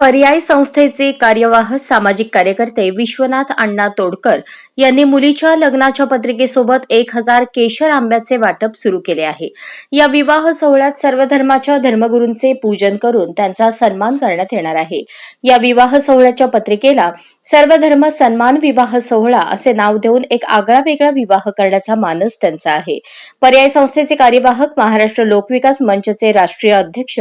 पर्याय संस्थेचे कार्यवाह सामाजिक कार्यकर्ते विश्वनाथ अण्णा तोडकर यांनी मुलीच्या लग्नाच्या पत्रिकेसोबत एक हजार केशर आंब्याचे वाटप सुरू केले आहे. या विवाह सोहळ्यात सर्व धर्माच्या धर्मगुरूंचे पूजन करून त्यांचा सन्मान करण्यात येणार आहे. या विवाह सोहळ्याच्या पत्रिकेला सर्वधर्म सन्मान विवाह सोहळा असे नाव देऊन एक आगळा वेगळा विवाह करण्याचा मानस त्यांचा आहे. पर्याय संस्थेचे कार्यवाहक महाराष्ट्र लोकविकास मंचचे राष्ट्रीय अध्यक्ष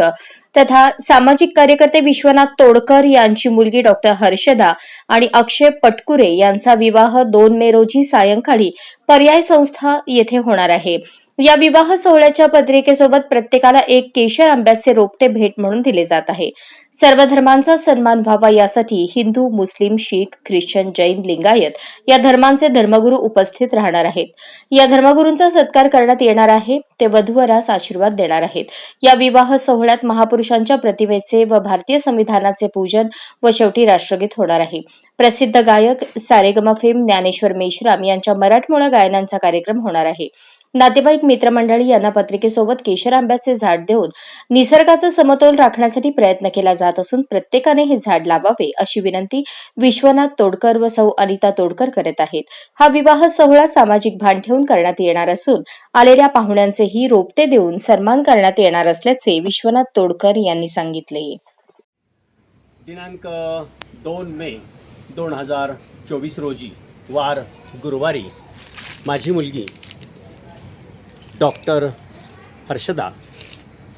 तथा सामाजिक कार्यकर्ते विश्वनाथ तोडकर यांची मुलगी डॉक्टर हर्षदा आणि अक्षय पटकुरे यांचा विवाह दोन मे रोजी सायंकाळी पर्याय संस्था येथे होणार आहे. या विवाह सोहळ्याच्या पत्रिकेसोबत प्रत्येकाला एक केशर आंब्याचे रोपटे भेट म्हणून दिले जात आहे. सर्व धर्मांचा सन्मान व्हावा यासाठी हिंदू मुस्लिम शीख ख्रिश्चन जैन लिंगायत या धर्मांचे धर्मगुरू उपस्थित राहणार आहेत. या धर्मगुरूंचा सत्कार करण्यात येणार आहे ते वधूवरास आशीर्वाद देणार आहेत. या विवाह सोहळ्यात महापुरुषांच्या प्रतिमेचे व भारतीय संविधानाचे पूजन व शेवटी राष्ट्रगीत होणार आहे. प्रसिद्ध गायक सारेगमा फेम ज्ञानेश्वर मेश्राम यांच्या मराठमोळा गायनांचा कार्यक्रम होणार आहे. नातेवाईक मित्रमंडळी यांना पत्रिकेसोबत केशर आंब्याचे झाड देऊन निसर्गाचा समतोल राखण्यासाठी प्रयत्न केला जात असून प्रत्येकाने हे झाड लावावे अशी विनंती विश्वनाथ तोडकर व सौ अनिता तोडकर करत आहेत. हा विवाह सोहळा सामाजिक भान ठेवून करण्यात येणार असून आलेल्या पाहुण्यांचेही रोपटे देऊन सन्मान करण्यात येणार असल्याचे विश्वनाथ तोडकर यांनी सांगितले. दिनांक दोन मे दोन हजार चोवीस रोजी वार गुरुवारी माझी मुलगी डॉक्टर हर्षदा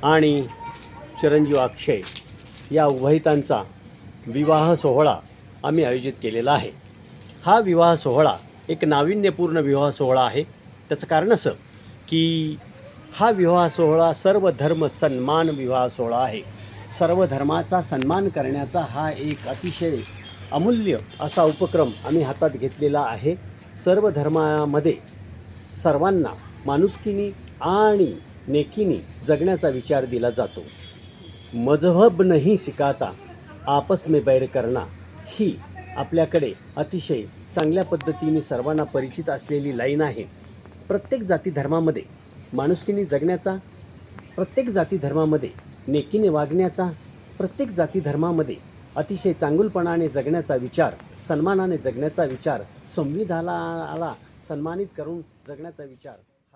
आणि चिरंजीव अक्षय या उभयतांचा विवाह सोहळा आम्ही आयोजित केलेला आहे. हा विवाह सोहळा एक नाविन्यपूर्ण विवाह सोहळा आहे. त्याचं कारण असं की हा विवाह सोहळा सर्व धर्म सन्मान विवाह सोहळा आहे. सर्व धर्माचा सन्मान करण्याचा हा एक अतिशय अमूल्य असा उपक्रम आम्ही हातात घेतलेला आहे. सर्व धर्मामध्ये सर्वांना माणुसकीनी आणि नेकीनी जगण्याचा विचार दिला जातो. मजहब नाही सिकाता आपस में बैर करणा ही आपल्याकडे अतिशय चांगल्या पद्धतीने सर्वांना परिचित असलेली लाईन आहे. प्रत्येक जाती धर्मामध्ये माणुसकीने जगण्याचा प्रत्येक जाती धर्मामध्ये नेकीने वागण्याचा प्रत्येक जाती धर्मामध्ये अतिशय चांगुलपणाने जगण्याचा विचार सन्मानाने जगण्याचा विचार संविधानाला सन्मानित करून जगण्याचा विचार